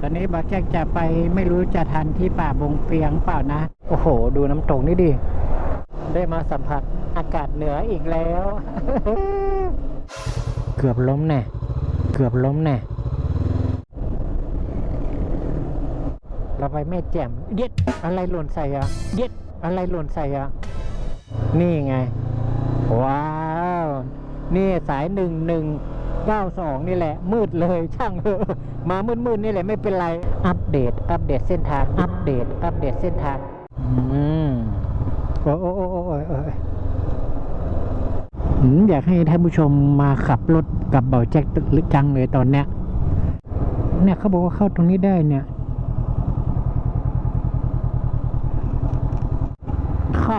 ตอนนี้บักแจ๊กจะไปไม่รู้จะทันที่ป่าบงเปียงเปล่านะ โอ้โห ดูน้ำตกนี่ดิ ได้มาสัมผัสอากาศเหนืออีกแล้ว เกือบล้มแน่ เกือบล้มแน่ เราไปแม่แจ่มเด็ดอะไรหล่นใส่อะเด็ดอะไรหล่นใส่อะนี่ไง ว้าว นี่สายหนึ่งหนึ่งเก้าสองนี่แหละ มืดเลยช่างเถอะ มามืดมืดๆนี่แหละไม่เป็นไร อัปเดต อัปเดตเส้นทาง อัปเดต อัปเดตเส้นทาง อืมโอ้โอ้โอ้โอ้โอ้โอ้ยอืมอยากให้ท่านผู้ชมมาขับรถกับเบาแจ็คจังเลยตอนเนี้ย เนี่ยเขาบอกว่าเข้าตรงนี้ได้เนี่ยค่ะ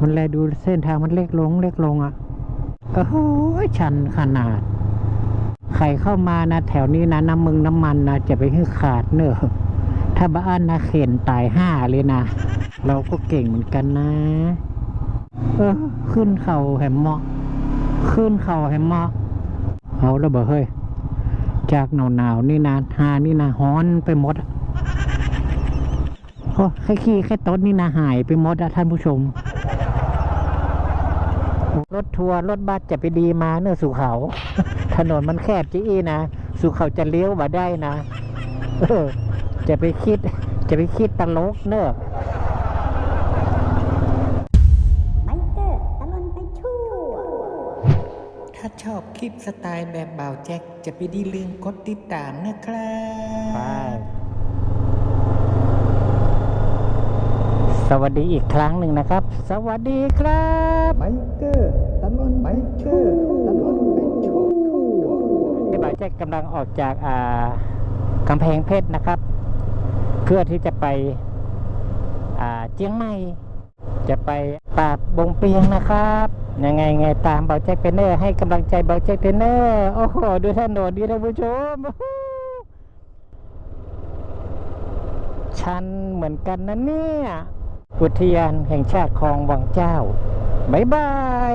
มันแลดูเส้นทางมันเล็กลงเล็กลงอะ โอ้โหชันขนาด ใครเข้ามานะ แถวนี้นะน้ำมึงน้ำมันนะจะไปให้ขาดเนอะถ้าบ้านนะเข็นตายห้าเลยนะ เราก็เก่งเหมือนกันนะ เออ ขึ้นเขาแหมเหมาะ ขึ้นเขาแหมเหมาะเอาแล้วเบอเฮ้ย จากหนาวหนาวนี่นะหานี่นะฮ้อนไปหมดโอ้แค่ขี้แค่ต้นนี่นะหายไปหมดอะท่านผู้ชม รถทัวร์รถบัสจะไปดีมาเนื้อะสู่เขา ถนนมันแคบจีอีนะสู่เขาจะเลี้ยวมาได้นะเออจะไปคิด จะไปคิดตลกเนอะไมเตอร์ตลอนไปทั่วถ้าชอบคลิปสไตล์แบบบ่าวแจ็ค จะไปดีลืมกดติดตามนะครับไปสวัสดีอีกครั้งหนึ่งนะครับ สวัสดีครับไบเกอร์ตลอนไบเกอร์ตลอนไปทั่ว ที่บ่าวแจ็คกำลังออกจากากำแพงเพชรนะครับ เพื่อที่จะไปเจียงใหม่ จะไปปราบบงเปียงนะครับยังไงไงตามเบาแจ็คเทรนเนอร์ให้กำลังใจเบาแจ็คเทรนเนอร์โอ้โหดูถนนดีท่านผู้ชมชันเหมือนกันนะเนี่ย อุทยานแห่งชาติคลองวังเจ้าบายบาย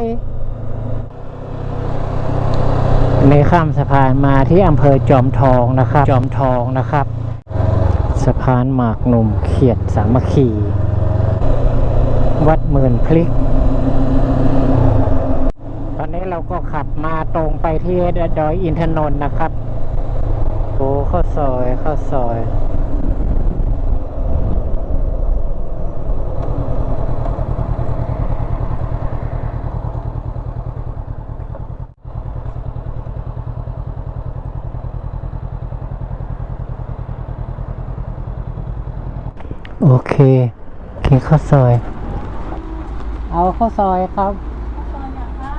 ในข้ามสะพานมาที่อำเภอจอมทองนะครับ จอมทองนะครับ สะพานหมากหนุ่มเขียดสามัคคี วัดหมื่นพลิก ตอนนี้เราก็ขับมาตรงไปที่ดอยอินทนนท์นะครับโอ้ข้าซอยข้าซอย กินข้าวซอย เอาข้าวซอยครับซอยอย่างห้า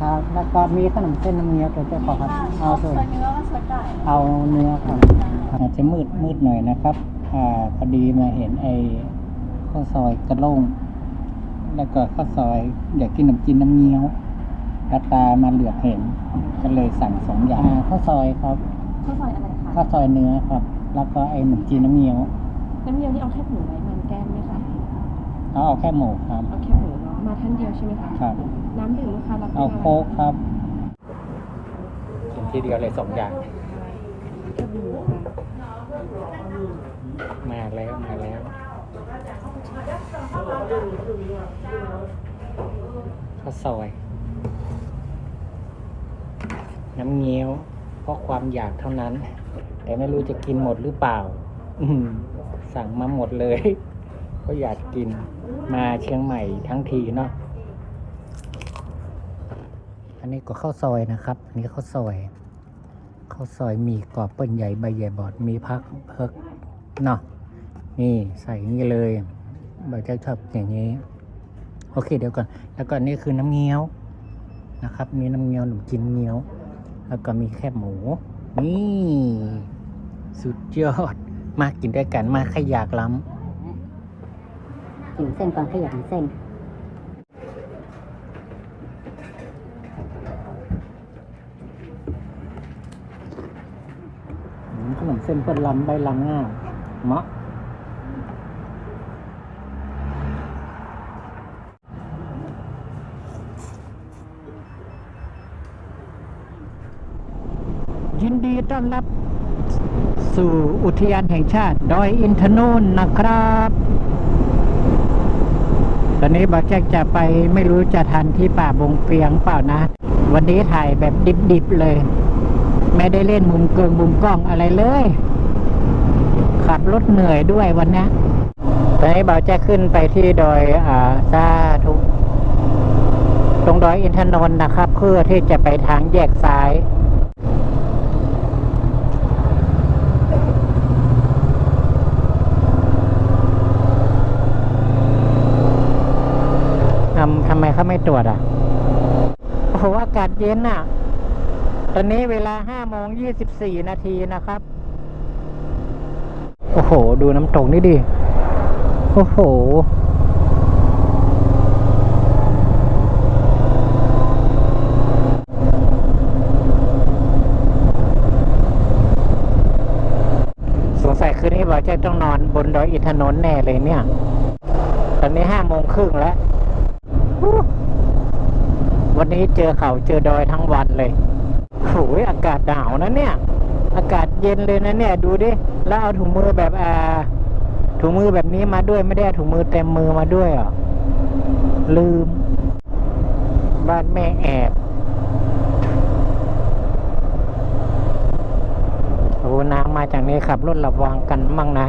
ครับ แล้วก็มีขนมเส้นน้ำเงี้ยวตัวเจ้าของครับ เอาซส่วนอยเนื้อซอยไก่เอาเนื้อครับอาจจะมืดมืดหน่อยนะครับอ่าพอดีมาเห็นไอ้ข้าวซอยกระโล่งแล้วก็ข้าวซอยอยากกินขนมจีนน้ำเงี้ยวตาตามาเหลือบเห็น ก็เลยสั่งสองอย่างอ่าข้าวซอยครับ ข้าวซอยอะไรคะข้าวซอยเนื้อครับ แล้วก็ไอ้ขนมจีนน้ำเงี้ยว น้ำเยี่ยวนี่เอาแค่หมูไหมมันแก้มไหมคะเอาเอาแค่หมูครับ เอาแค่หมูเนาะมาท่านเดียวใช่ไหมคะครับ น้ำดื่มลูกค้ารับเอาโค้กครับกินทีเดียวเลยสองอย่าง กระบูค่ะมาแล้วมาแล้วข้าวซอย น้ำเงี้ยวเพราะความอยากเท่านั้น แต่ไม่รู้จะกินหมดหรือเปล่า อืม สั่งมาหมดเลย ก็อยากกินมาเชียงใหม่ทั้งทีเนาะอันนี้ก็ข้าวซอยนะครับอันนี้ข้าวซอยข้าวซอยมีกรอบเปิ้ลใหญ่ใบใหญ่บอดมีพักเพิกเนาะนี่ใส่นี้เลยใบจะชอบอย่างนี้ โอเคเดี๋ยวก่อน แล้วก็นี่คือน้ำเงี้ยวนะครับ มีน้ำเงี้ยวหนุ่มจิ้มเงี้ยว แล้วก็มีแค่หมู นี่ สุดยอด มากินด้วยกันมาขยากล้กินเส้นก่อนขยันเส้นำอืมขนมเส้นเปิ้ลลำใบลำง่ายเหมาะยินดีต้อนรับ สู่อุทยานแห่งชาติดอยอินทนนท์นะครับ ตอนนี้บอแจ็คจะไปไม่รู้จะทันที่ป่าบงเปียงเปล่านะ วันนี้ถ่ายแบบดิบๆเลย ไม่ได้เล่นมุมเกิงมุมกล้องอะไรเลย ขับรถเหนื่อยด้วยวันนี้ตอนนี้บอแจ็คขึ้นไปที่ดอยอ่าซาทุตรงดอยอินทนนท์นะครับ เพื่อที่จะไปทางแยกซ้าย ทำทำไมเขาไม่ตรวจอะโอ้โหอากาศเย็นอะ ตอนนี้เวลาห้าโมงยี่สิบสี่นาทีนะครับ โอ้โห ดูน้ำตกนี่ดิ โอ้โหสงสัยคืนนี้บอกจะต้องนอนบนดอยอินทนนท์แน่เลยเนี่ย ตอนนี้ห้าโมงครึ่งแล้ว วันนี้เจอเขาเจอดอยทั้งวันเลยโหยอากาศหนาวนะเนี่ย อากาศเย็นเลยนะเนี่ย ดูดิ แล้วเอาถุงมือแบบอ่าถุงมือแบบนี้มาด้วยไม่ได้เอาถุงมือเต็มมือมาด้วยเหรอะลืม บ้านแม่แอบโอ้น้ำมาจากนี้ขับรถระวังกันมั่งนะ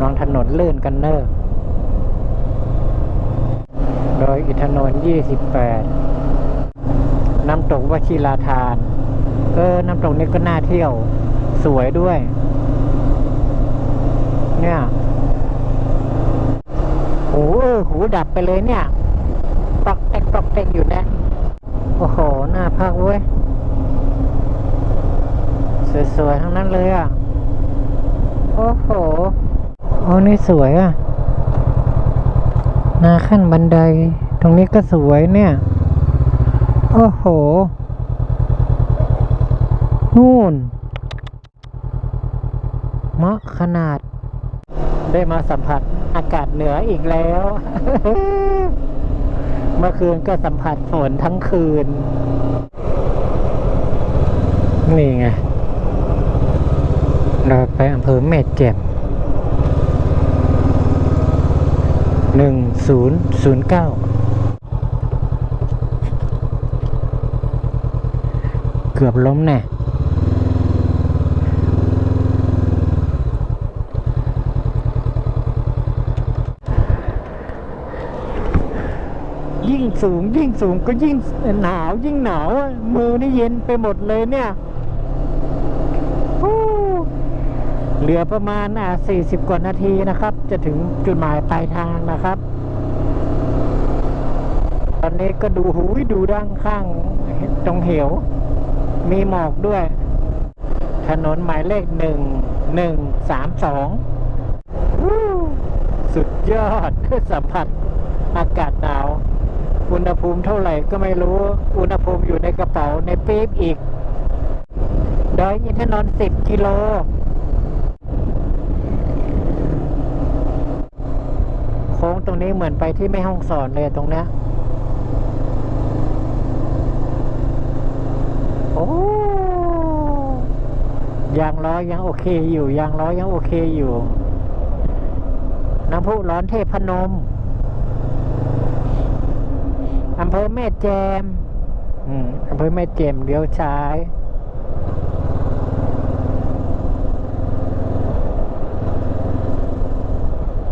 ลองถนนลื่นกันเนอะ อินทนนท์28 น้ำตกวชิราทาน เออ น้ำตกนี้ก็น่าเที่ยว สวยด้วย เนี่ยหูเออหูดับไปเลยเนี่ย ปอกแตกปอกแตกอยู่นะ โอ้โห หน้าพักเว้ย สวยๆ ทั้งนั้นเลยอะ โอ้โห โอ้นี่สวยอะนาขั้นบันได ตรงนี้ก็สวยเนี่ย โอ้โห นู่นเหมาะขนาด ได้มาสัมผัสอากาศเหนืออีกแล้ว เมื่อคืนก็สัมผัสฝนทั้งคืน นี่ไง เราไปอำเภอแม่แจ่มหนึ่งศูนย์ศูนย์เก้า กือบล้มแน่ยิ่งสูงยิ่งสูงก็ยิ่งหนาวยิ่งหนาวมือนี่เย็นไปหมดเลยเนี่ยเหลือประมาณอ่า40 กว่านาทีนะครับ จะถึงจุดหมายปลายทางนะครับ ตอนนี้ก็ดูหูยดูด้านข้างตรงเหว มีหมอกด้วย ถนนหมายเลขหนึ่งหนึ่งสามสองสุดยอดคือสัมผัสอากาศหนาว อุณหภูมิเท่าไหร่ก็ไม่รู้ อุณหภูมิอยู่ในกระเป๋าในปี๊บอีก ดอยอินทนนท์สิบกิโลโค้งตรงนี้เหมือนไปที่แม่ห้องสอนเลยตรงเนี้ย โอ้ยางล้อยังโอเคอยู่ ยางล้อยังโอเคอยู่ น้ำพุร้อนเทพพนมอำเภอแม่แจมอืมอำเภอแม่แจมเลี้ยวซ้าย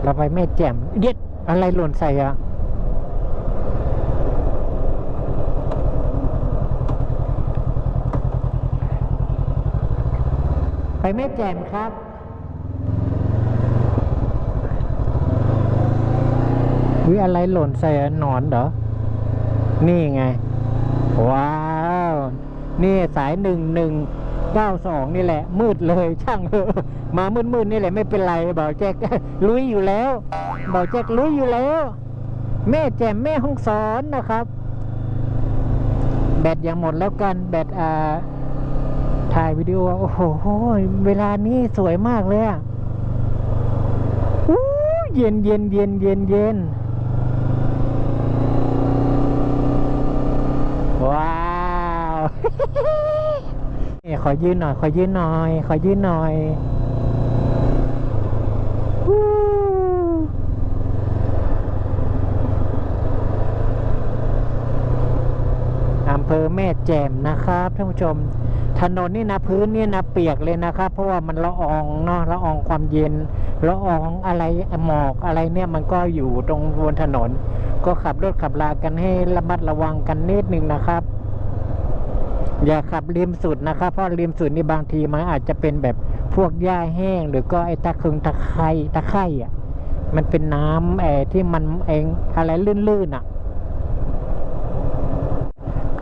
เราไปแม่แจ่มเย็ดอะไรหล่นใส่อะ ไปแม่แจ่มครับวิอะไรหล่นใส่หนอนเหรอ นี่ไง ว้าว นี่สายหนึ่งหนึ่งเก้าสองนี่แหละ มืดเลยช่างเถอมามืดมืดนี่แหละไม่เป็นไรเบาแจ็คลุยอยู่แล้วเบาแจ็คลุยอยู่แล้ว แม่แจ่มแม่ห้องสอนนะครับ แบตยังหมดแล้วกัน แบตอ่า ถ่ายวิดีโอ โอ้โห เวลานี้สวยมากเลยอะอู้เย็นเย็นเย็นเย็นเย็นว้าวเนี่ยขอยืนหน่อย ขอยืนหน่อย ขอยืนหน่อยอำเภอแม่แจ่มนะครับท่านผู้ชม ถนนนี่นะพื้นนี่นะเปียกเลยนะครับ เพราะว่ามันละอองเนาะละอองความเย็นละอองอะไรหมอกอะไรเนี่ยมันก็อยู่ตรงบนถนน ก็ขับรถขับลากันให้ระมัดระวังกันนิดนึงนะครับ อย่าขับริมสุดนะครับ เพราะริมสุดนี่บางทีมันอาจจะเป็นแบบพวกหญ้าแห้ง หรือก็ไอ้ตะคึงตะไคร่ตะไคร่อะมันเป็นน้ำแอที่มันเองอะไรลื่นๆอะ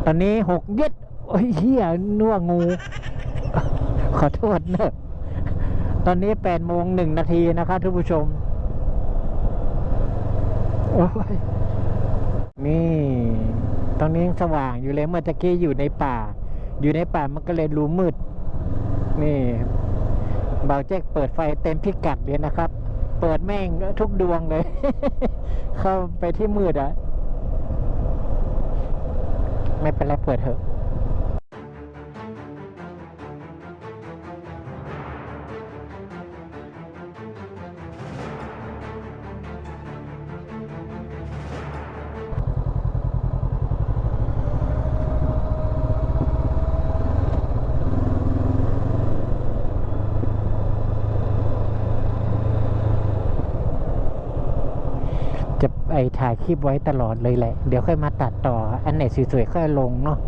ตอนนี้หกเย็ด โอ้ยเฮียนัวงู ขอโทษเนอะตอนนี้แปดโมงหนึ่งนาทีนะครับทุกผู้ชม โอ้ยนี่ตอนนี้ยังสว่างอยู่เลยเมื่อตะกี้อยู่ในป่า อยู่ในป่ามันก็เลยรู้มืด นี่เบาแจ็คเปิดไฟเต็มพิกัดเลยนะครับ เปิดแม่งทุกดวงเลย เข้าไปที่มืดอะไม่เป็นไรเปิดเถอะ จะไอถ่ายคลิปไว้ตลอดเลยแหละ เดี๋ยวค่อยมาตัดต่อ อันไหนสวยๆค่อยลงเนาะ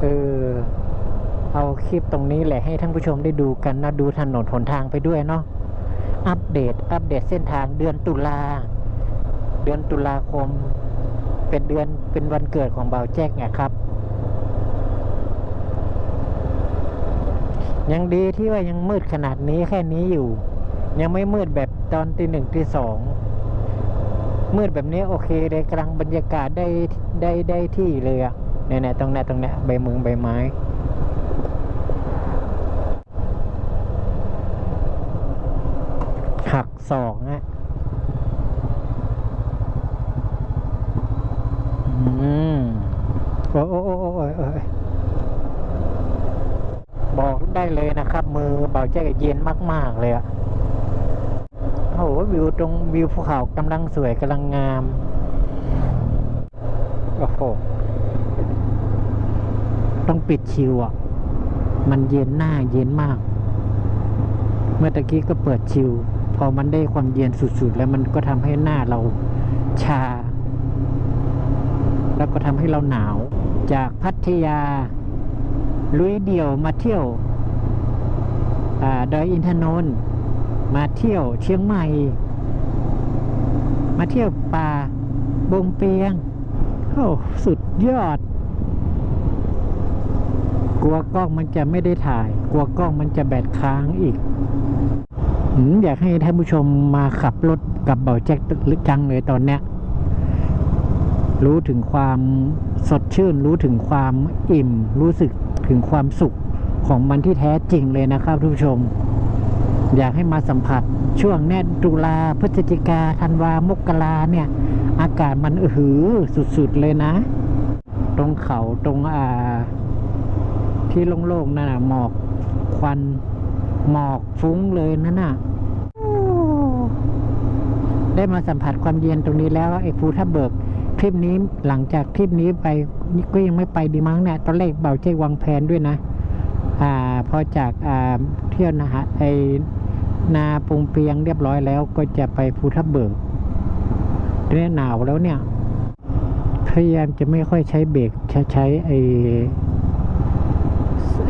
เออเอาคลิปตรงนี้แหละให้ท่านผู้ชมได้ดูกันนะดูถนนหนทางไปด้วยเนาะอัปเดต อัปเดตเส้นทางเดือนตุลาเดือนตุลาคม เป็นเดือนเป็นวันเกิดของเบาแจ็คไงครับ ยังดีที่ว่ายังมืดขนาดนี้แค่นี้อยู่ ยังไม่มืดแบบตอนตีหนึ่งตีสอง มืดแบบนี้โอเคเลยกลังบรรยากาศได้ได้ได้ที่เลยอะเนี่ยๆตรงเนี้ยตรงเนี้ยใบมึงใบไม้หักสองอะอืมโอ้โอ้โอ้โอ้โอ้ยบอกได้เลยนะครับ มือเบาใจเย็นมาก ๆ เลยอะ โอ้โหวิวตรงวิวภูเขากำลังสวยกำลังงาม โอ้โห ต้องปิดชิวอะ มันเย็นหน้าเย็นมาก เมื่อตะกี้ก็เปิดชิว พอมันได้ความเย็นสุดๆ แล้วมันก็ทำให้หน้าเราชา แล้วก็ทำให้เราหนาว จากพัทยา ลุยเดี่ยวมาเที่ยวอ่าดอยอินทนนท์ มาเที่ยวเชียงใหม่ มาเที่ยวป่าบงเปียงโอ้สุดยอด กลัวกล้องมันจะไม่ได้ถ่าย กลัวกล้องมันจะแบตค้างอีกอยากให้ท่านผู้ชมมาขับรถกับเบาแจ็คลึกจังเลยตอนเนี้ยรู้ถึงความสดชื่น รู้ถึงความอิ่ม รู้สึกถึงความสุขของมันที่แท้จริงเลยนะครับทุกผู้ชม อยากให้มาสัมผัสช่วงเนี้ยตุลาพฤศจิกาธันวามกราเนี่ย อากาศมันอือหือสุดๆเลยนะ ตรงเขาตรงอ่า ที่โล่งๆนั่นน่ะหมอกควันหมอกฟุ้งเลยนั่นน่ะได้มาสัมผัสความเย็นตรงนี้แล้วไอ้ภูทับเบิกทริปนี้หลังจากทริปนี้ไปก็ยังไม่ไปดีมั้งเนี่ยตอนแรกเบาเจ๊วางแผนด้วยนะ อ่าพอจากอ่าเที่ยวนะฮะไอ นาปงเปียงเรียบร้อยแล้วก็จะไปภูทับเบิกเนี่ยหนาวแล้วเนี่ย พยายามจะไม่ค่อยใช้เบรกใช้ใช้ไอ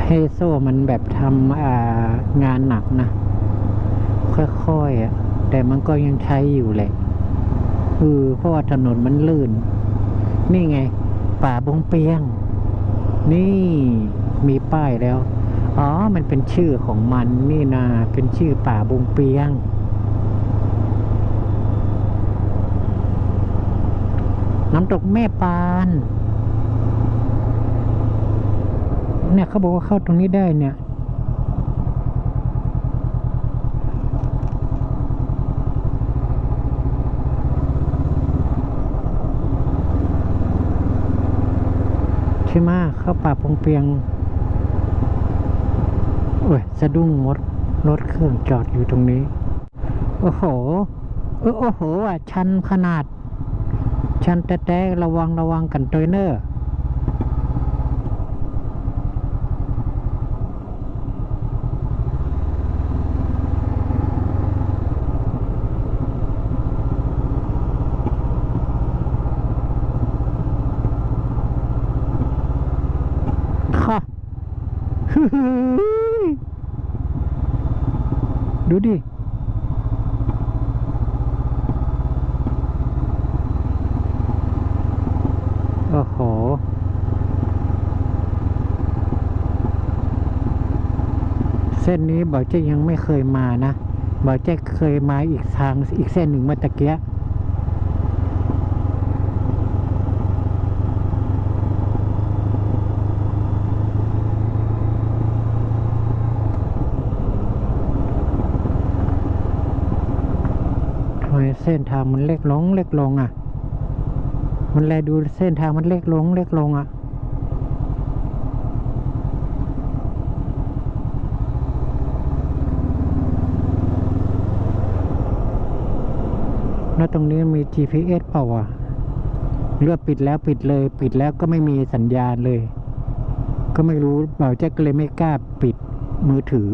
ให้โซ่มันแบบทำงานหนักนะ ค่อยๆอะแต่มันก็ยังใช้อยู่แหละเออเพราะว่าถนนมันลื่น นี่ไง ป่าบงเปียง นี่มีป้ายแล้ว อ๋อ มันเป็นชื่อของมันนี่นา เป็นชื่อป่าบงเปียง น้ำตกแม่ปาน เนี่ยเขาบอกว่าเข้าตรงนี้ได้เนี่ยใช่ไหมเข้าป่าพงเปียง อ้ยสะดุ้งมดรถเครื่องจอดอยู่ตรงนี้ โอ้โหเออโอ้โหอะชันขนาด ชันแต่แต่ระวังระวังกันตัวเนอร์ค่ะ ดูดิ โอ้โห เส้นนี้บอกเจ๊ยังไม่เคยมานะบอกเจ๊เคยมาอีกทางอีกเส้นหนึ่งเมื่อตะเกีย เส้นทางมันเล็กลงเล็กลงอะ มันแลดูเส้นทางมันเล็กลงเล็กลงอะแล้วตรงนี้มี GPS เปล่าอะเลือกปิดแล้วปิดเลย ปิดแล้วก็ไม่มีสัญญาณเลย ก็ไม่รู้เบาแจ็คก็เลยไม่กล้าปิดมือถือ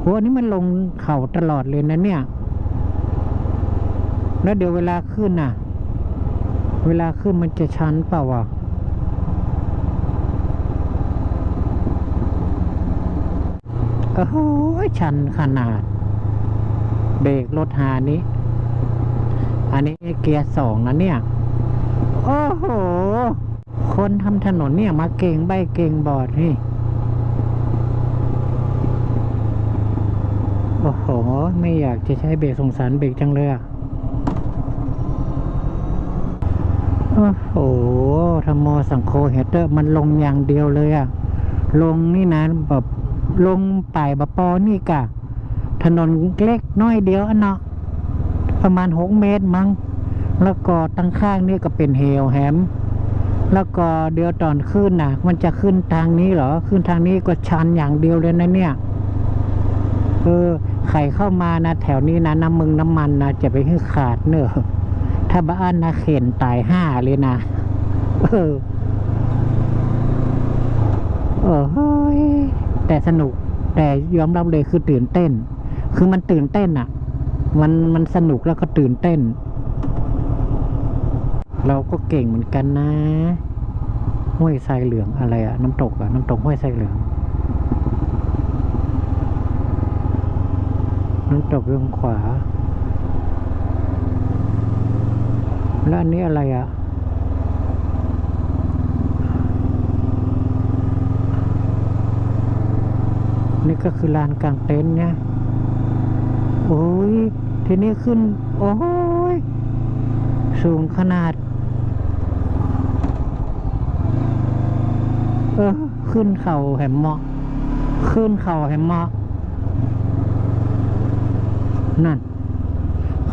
โอ้อันนี้มันลงเขาตลอดเลยนะเนี่ย แล้วเดี๋ยวเวลาขึ้นน่ะ เวลาขึ้นมันจะชันเปล่าวะโอ้โหชันขนาด เบรกรถหานี้ อันนี้เกียร์สองนะเนี่ย โอ้โห คนทำถนนเนี่ยมาเก่งใบเก่งบอดนี่โอ้โห ไม่อยากจะใช้เบรกสงสารเบรกจังเลยอะ โอ้โหธรรมโมสังโฆเฮเตอร์มันลงอย่างเดียวเลยอะลงนี่นะแบบลงป่ายบะปอนี่กะ ถนนเล็กน้อยเดียวอันเนาะประมาณหกเมตรมั้ง แล้วก็ตั้งข้างนี่ก็เป็นเฮลแฮมแล้วก็เดี๋ยวตอนขึ้นนะมันจะขึ้นทางนี้เหรอ ขึ้นทางนี้ก็ชันอย่างเดียวเลยนะเนี่ยเออใครเข้ามานะแถวนี้นะน้ำมึงน้ำมันนะจะไปให้ขาดเนอะ ถ้าบ้านนะเข็นตายห้าเลยนะ เออเออเฮ้ยแต่สนุก แต่ยอมรับเลยคือตื่นเต้น คือมันตื่นเต้นอะ่ะ มันมันสนุกแล้วก็ตื่นเต้น เราก็เก่งเหมือนกันนะห้วยทรายเหลืองอะไรอะน้ำตกอะน้ำตกห้วยทรายเหลืองน้ำตกเรื่องขวา แล้วอันนี้อะไรอะ่ะ นี่ก็คือลานกลางเต็นท์เนี่ยโอ้ย ทีนี้ขึ้น โอ้ย สูงขนาด เออ ขึ้นเขาแหมเหมาะ ขึ้นเขาแหมเหมาะ นั่น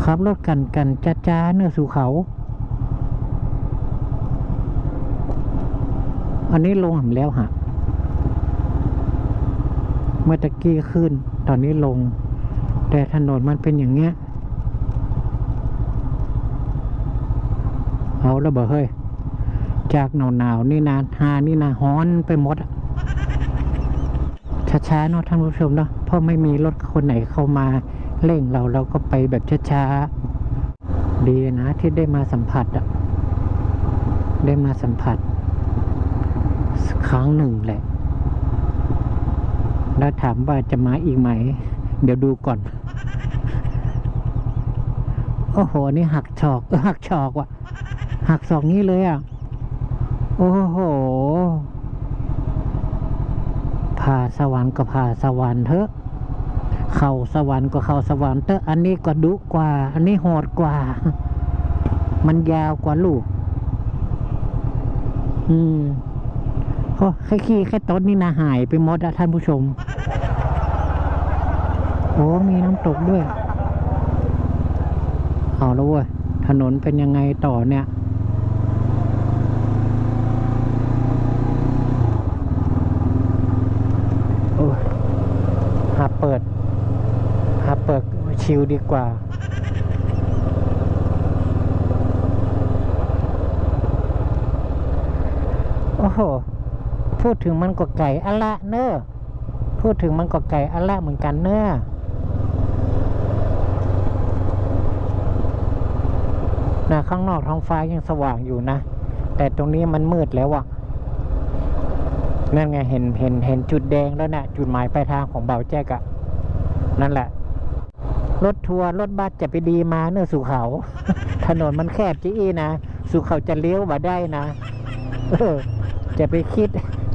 ขับรถกันกันจ้าจ้าๆเนื้อสู่เขา อันนี้ลงหำแล้วฮะเมื่อตะกี้ขึ้น ตอนนี้ลง แต่ถนนมันเป็นอย่างเงี้ย เอาแล้วเบอเฮ้ย จากหนาวหนาวนี่นะหานี่นะฮ้อนไปหมดช้าๆเนาะท่านผู้ชมเนาะเพราะไม่มีรถคนไหนเข้ามาเร่งเราเราก็ไปแบบช้าๆดีนะที่ได้มาสัมผัสอะได้มาสัมผัส ครั้งหนึ่งแหละ แล้วถามว่าจะมาอีกไหม เดี๋ยวดูก่อน โอ้โห นี่หักศอกหักศอกว่ะ หักศอกนี้เลยอะ โอ้โหผ่าสวรรค์ก็ผ่าสวรรค์เถอะ เข้าสวรรค์ก็เข้าสวรรค์เถอะ อันนี้ก็ดุกว่า อันนี้โหดกว่า มันยาวกว่าลูก อืม อ้แค่ขี้แค่ต้นนี่นะหายไปหมดอะท่านผู้ชม โอ้มีน้ำตกด้วย เอาแล้วเว้ย ถนนเป็นยังไงต่อเนี่ยหาเปิด หาเปิดชิลดีกว่าโอ้โห พูดถึงมันก็ไก่อะละเนอะพูดถึงมันก็ไก่อะละเหมือนกันเนอะนะข้างนอกท้องฟ้ายังสว่างอยู่นะ แต่ตรงนี้มันมืดแล้วอะนั่นไงเห็นเห็นเห็นจุดแดงแล้วนะจุดหมายปลายทางของเบาแจ๊กอะนั่นแหละ รถทัวร์รถบัสจะไปดีมาเน้อสู่เขา ถนนมันแคบจีอีนะ สู่เขาจะเลี้ยวมาได้นะ เออ จะไปคิด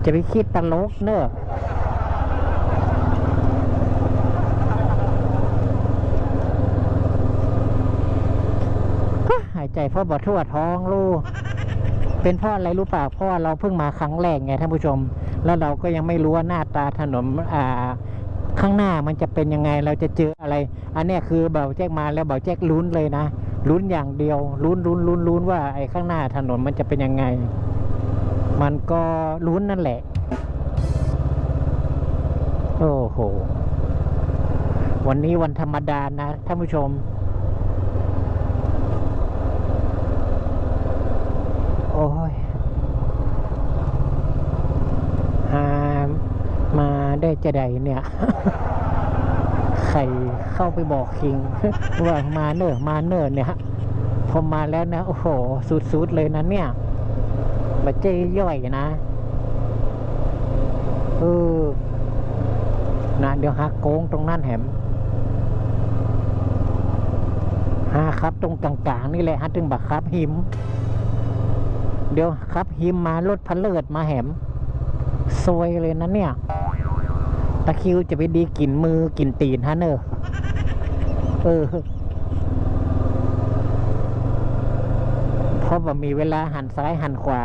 จะไปคิดตลกเนอะก็หายใจเพราะบ่ทั่วท้องลูก เป็นพราะอะไรรู้เปล่าเพราะว่าเราเพิ่งมาครั้งแรกไงท่านผู้ชม แล้วเราก็ยังไม่รู้ว่าหน้าตาถนนอ่าข้างหน้ามันจะเป็นยังไงเราจะเจออะไร อันนี้คือเบาแจ๊กมาแล้วเบาแจ๊กลุ้นเลยนะลุ้นอย่างเดียวลุ้นลุ้นลุ้นลุ้นว่าไอ้ข้างหน้าถนนมันจะเป็นยังไง มันก็ลุ้นนั่นแหละ โอ้โห วันนี้วันธรรมดานะท่านผู้ชม โอ้ยหามาได้จะใดเนี่ย ใครเข้าไปบอกคิง ว่ามาเนอมาเนอเนี่ยพอมาแล้วนะ โอ้โห สุดๆเลยนะเนี่ย บัจเจย่อยนะเออนะเดี๋ยวหักโค้งตรงนั้นแหมหาครับตรงกลางๆนี่แหละฮะถึงบักครับหิม เดี๋ยวครับหิมมารถพันเลิศมาแหมซวยเลยนะเนี่ย ตะคิวจะไปดีกลิ่นมือกลิ่นตีนฮะเนอะเออ เพราะว่มีเวลาหันซ้ายหันขวา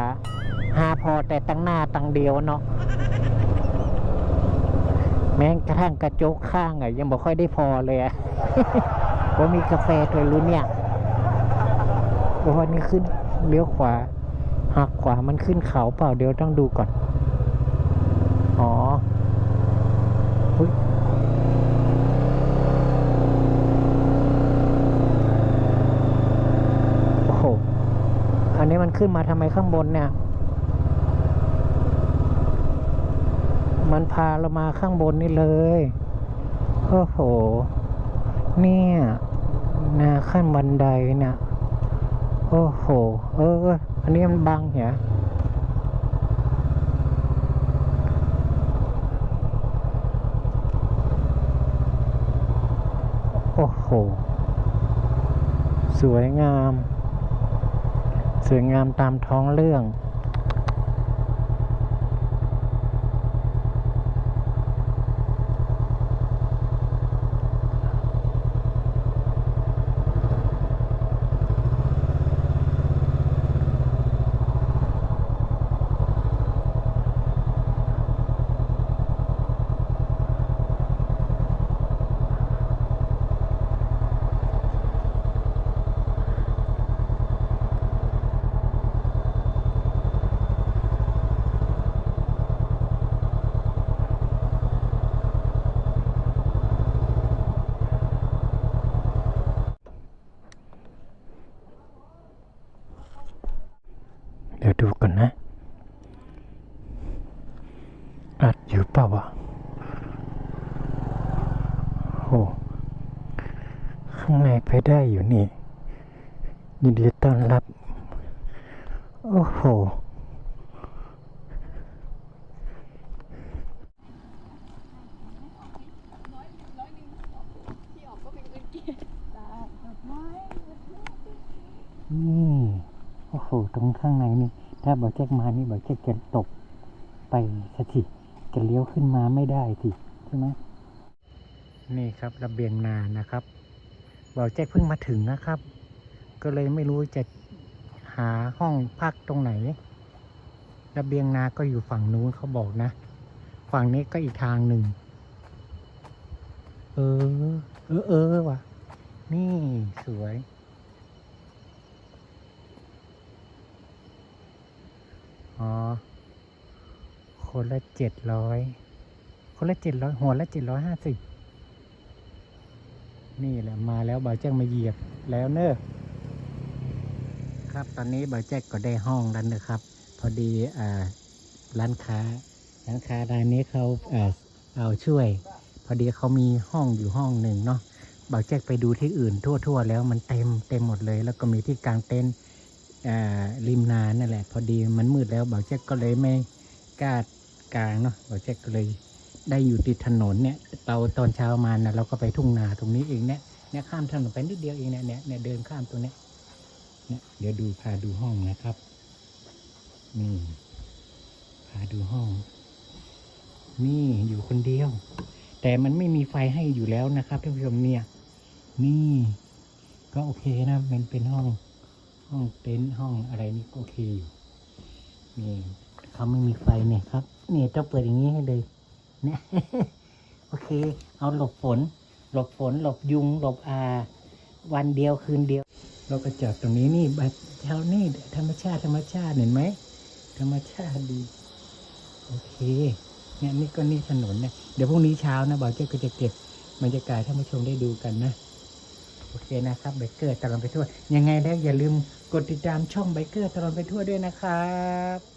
หาพอแต่ตั้งหน้าตั้งเดียวเนาะแม้กระทั่งกระจกข้างอะยังบ่ค่อยได้พอเลยอะว่ามีกาแฟถ้วยรู้เนี่ยโอ้โหนี่ขึ้นเลี้ยวขวาหักขวามันขึ้นเขาเปล่าเดี๋ยวต้องดูก่อน อ๋ออุ๊ยโอ้โห อันนี้มัน ขึ้นมาทำไมข้างบนเนี่ย มันพาเรามาข้างบนนี่เลย โอ้โห เนี่ยนะขั้นบันไดเนี่ยโอ้โห เออ อันนี้มันบังเหรอโอ้โห สวยงาม วยงามตามท้องเรื่อง เดี๋ยวดูก่อนนะ อัดอยู่เปล่าวะโอ้ ข้างในไปได้อยู่นี่ยินดีต้อนรับ โอ้โห นี่ โอ้โห ตรงข้างในนี่ ถ้าบอกแจ็คมานี่บอกแจ็คจะตกไปสักทีจะเลี้ยวขึ้นมาไม่ได้สิใช่ไหม นี่ครับระเบียงนานะครับบอกแจ็คเพิ่งมาถึงนะครับ ก็เลยไม่รู้จะหาห้องพักตรงไหน ระเบียงนาก็อยู่ฝั่งนู้นเขาบอกนะ ฝั่งนี้ก็อีกทางหนึ่ง เออ เออเออว่ะ นี่สวย อ๋อ คนละเจ็ดร้อย คนละเจ็ดร้อยหัวละเจ็ดร้อยห้าสิบ นี่แหละมาแล้วบ่าวแจ้งมาเหยียบแล้วเนอะครับตอนนี้บ่าวแจ้งก็ได้ห้องแล้วนะครับ พอดีอ่าร้านค้าร้านค้ารายนี้เขาเออเอาช่วย พอดีเขามีห้องอยู่ห้องหนึ่งเนาะบ่าวแจ๊กไปดูที่อื่นทั่ว ๆ แล้วมันเต็มเต็มหมดเลย แล้วก็มีที่กลางเต็นท์ริมนานั่นแหละ พอดีมันมืดแล้วบ่าวแจ๊กก็เลยไม่กล้ากลางเนาะบ่าวแจ๊กก็เลย ได้อยู่ติดถนนเนี่ยเราตอนเช้ามานะเราก็ไปทุ่งนาตรงนี้เองเนี่ยเนี่ยข้ามถนนไปนิดเดียวเองเนี่ยเนี่ยเนี่ยเดินข้ามตรงเนี้ยเนี่ยเดี๋ยวดูพาดูห้องนะครับนี่พาดูห้อง นี่อยู่คนเดียว แต่มันไม่มีไฟให้อยู่แล้วนะครับท่านผู้ชมเนี่ย นี่ ก็โอเคนะมันเป็นห้อง ห้องเต็นท์ห้องอะไรนี่ก็โอเคอยู่นี่เขาไม่มีไฟเนี่ยครับ เนี่ยต้องเปิดอย่างนี้ให้เลย เนี่ยโอเค เอาหลบฝน หลบฝน หลบยุง หลบอา วันเดียวคืนเดียว เราก็จอดตรงนี้นี่แบบแถวนี้ธรรมชาติธรรมชาติเห็นไหมธรรมชาติดี โอเคเนี่ยนี่ก็นี่ถนนเนี่ยเดี๋ยวพรุ่งนี้เช้านะบ่าวเจ้าก็จะเก็บบรรยากาศให้ท่านผู้ชมได้ดูกันนะโอเคนะครับไบเกอร์ตลอดไปทั่ว ยังไงแล้วอย่าลืมกดติดตามช่องไบเกอร์ตลอดไปทั่วด้วยนะครับ